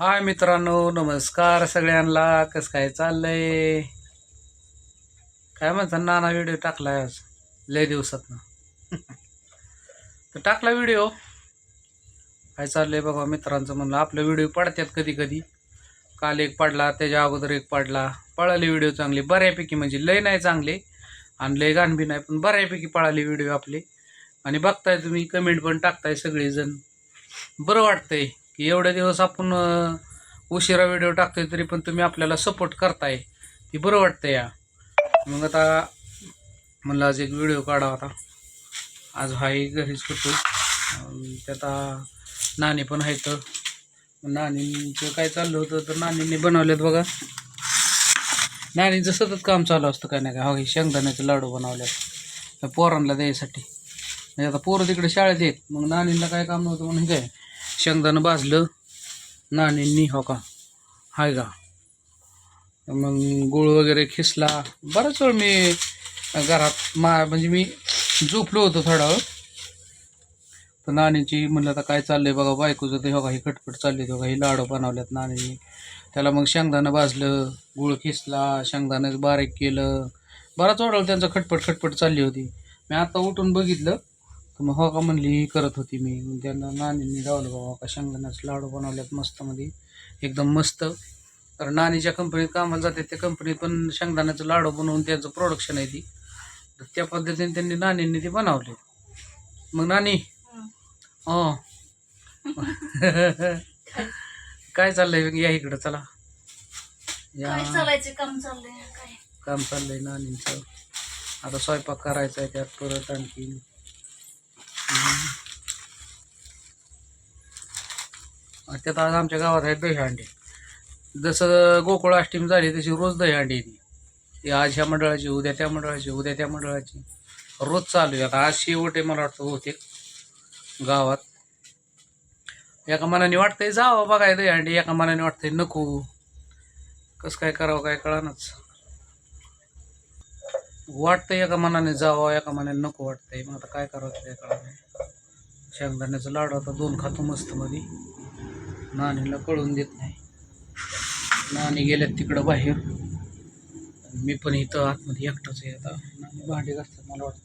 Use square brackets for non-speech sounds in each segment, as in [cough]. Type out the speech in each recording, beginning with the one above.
हाय मित्रांनो नमस्कार सगळ्यांना. कसं काय चाललंय? काय म्हणतात नाना व्हिडिओ टाकलाय आज. लय दिवसात तर टाकला व्हिडिओ काय चाललंय बघा मित्रांचं म्हणलं आपले व्हिडिओ पडतात कधी कधी. काल एक पडला त्याच्या अगोदर एक पडला. पळाले व्हिडिओ चांगले बऱ्यापैकी म्हणजे लय नाही चांगले आणि लय गाणबी नाही पण बऱ्यापैकी पळाले व्हिडिओ आपले. आणि बघताय तुम्ही कमेंट पण टाकताय सगळेजण. बरं वाटतंय. की एवढे दिवस आपण उशिरा व्हिडिओ टाकतोय तरी पण तुम्ही आपल्याला सपोर्ट करताय. ती बरं वाटतं या. मग आता म्हणलं आज एक व्हिडिओ काढा आता. आज हाही घरीच करतो त्यात आ- नाणी पण आहेत. नानींचं काय चाललं होतं तर नाणींनी बनवलेत बघा. नानींचं सतत काम चालू असतं काय नाही काय. हो हे शेंगदाण्याचे लाडू बनवल्यात पोरांना द्यायसाठी. म्हणजे आता पोरं तिकडे शाळेत येत. मग नाणींना काय काम नव्हतं म्हणून काय शेंगदाणं भाजलं. नानींनी हो का? हाय का? मग गुळ वगैरे खिसला. बराच वेळ मी घरात मा म्हणजे मी झोपलो होतो थोडा वेळ. तर नानीची म्हणलं आता काय चाललंय बघा बायकोचं ते हो का ही खटपट चालली हो का ही लाडू बनवल्यात नानीने त्याला मग शेंगदाणं भाजलं गुळ खिसला शेंगदाणं बारीक केलं. बराच वेळ त्यांचं खटपट खटपट चालली होती. मी आता उठून बघितलं तर मग हो का म्हणली ही करत होती मी. त्यांना नानींनी लावलं बाबा का शेंगदाण्याचं लाडू बनवल्यात मस्त मध्ये एकदम मस्त. तर नानीच्या कंपनीत कामाला जाते त्या कंपनीत पण शेंगदाण्याचं लाडू बनवून त्यांचं प्रोडक्शन आहे ती. तर त्या पद्धतीने त्यांनी नानींनी ते बनवले. मग नानी हो. [laughs] काय चाललंय? या इकडं चला. या. चालायचं? काम चाललंय काम चाललंय नानींचं. आता स्वयंपाक करायचा आहे त्यात परत आणखी त्यात आज आमच्या गावात आहेत दहीहंडी जसं गोकुळ अष्टमी झाली तशी रोज दहीहंडी येते. ती आज ह्या मंडळाची उद्या त्या मंडळाची उद्या त्या मंडळाची. रोज चालू आहे. आता आज शेवट आहे मला वाटतं बहुतेक गावात. एका मनाने वाटतंय जावं बघाय दहीहंडी एका मनाने वाटतंय नको. कसं काय करावं काय कळानच. वाटतंय एका मनाने जावं एका मनाने नको वाटतंय. मग आता काय करावं ते काय कळा शेंगदाण्याचं लाडू आता दोन खातो मस्त मध्ये नानीला कळून देत नाही. नानी गेल्यात तिकडं बाहेर. मी पण इथं आतमध्ये एकटाच आहे आता. नानी भांडी घासतात मला वाटतं.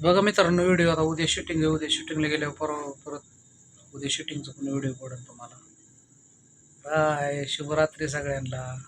बघा मित्रांनो व्हिडिओ आता उद्या शूटिंग आहे. उद्या शूटिंगला गेल्यावर परवा परत उद्या शूटिंगचा पण व्हिडिओ पडेल तुम्हाला. बाय. शुभरात्री सगळ्यांना.